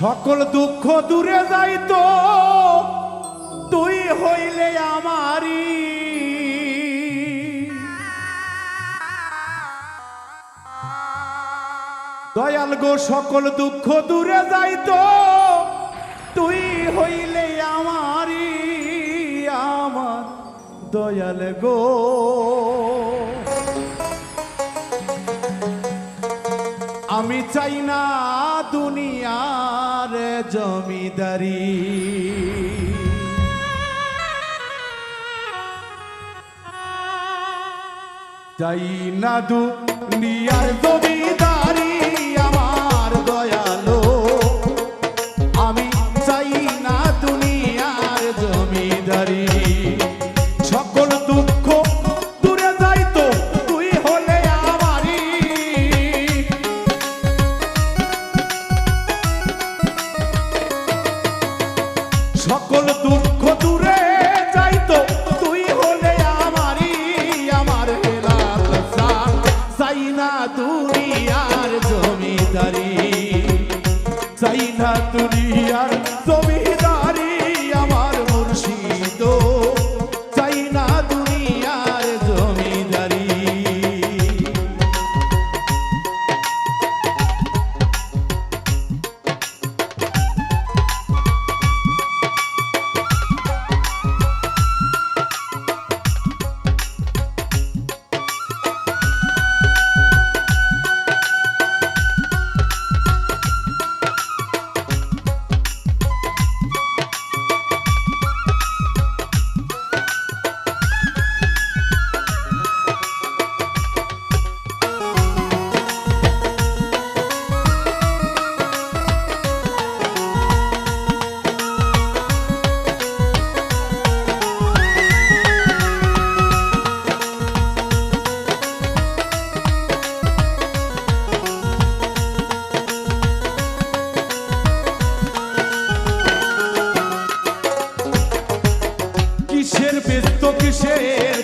সকল দুঃখ দূরে যাইতো তুই হইলে আমারি দয়াল গো, সকল দুঃখ দূরে যাইতো তুই হইলে আমারি আমার দয়াল গো। আমি চাই না দুনিয়ার জমিদারি। চাই না দু নিয়ার জমিদারি। না দুনিয়ার জমিদারি চাই না দুনিয়ার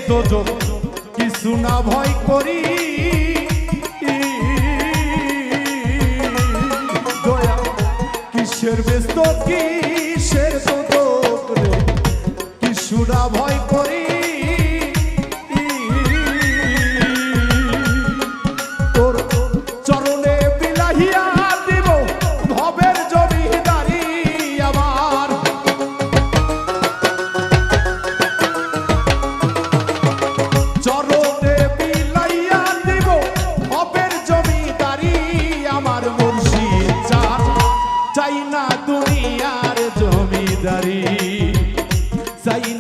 দোজক কিছু না ভয় করি। দয়া কিসের ব্যস্ত কিসের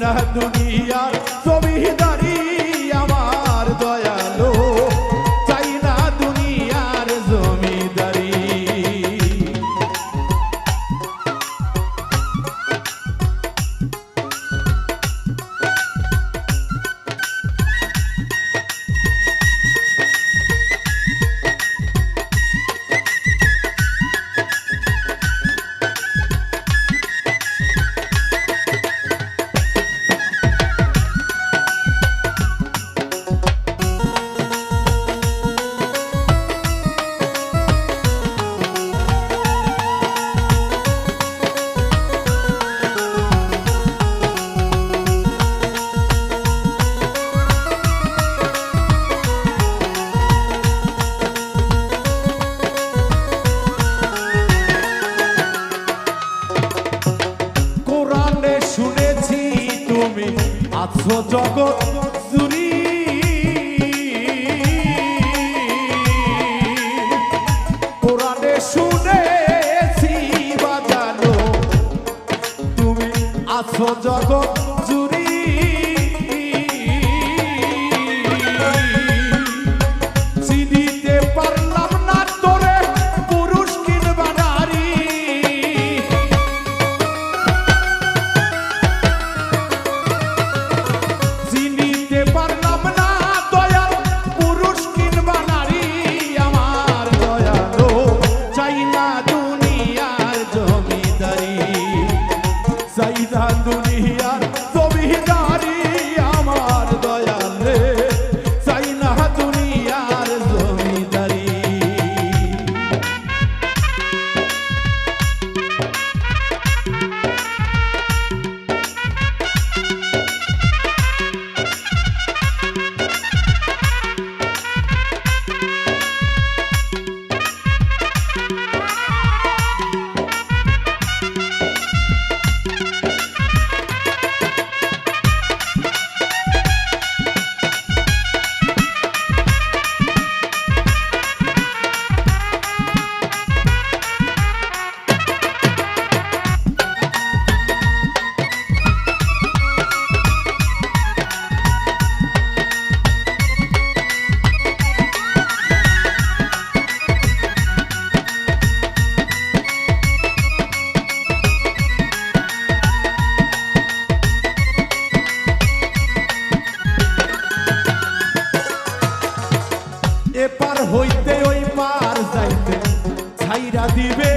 না দুনিয়ার আছো জগৎ জুড়ি। কোরআনে শুনেছি বাজানো তুমি আছো জগৎ জুড়ি। দুনিয়ার জমিদারি হইতে ওই পার যাইতে ছাইরা দিবে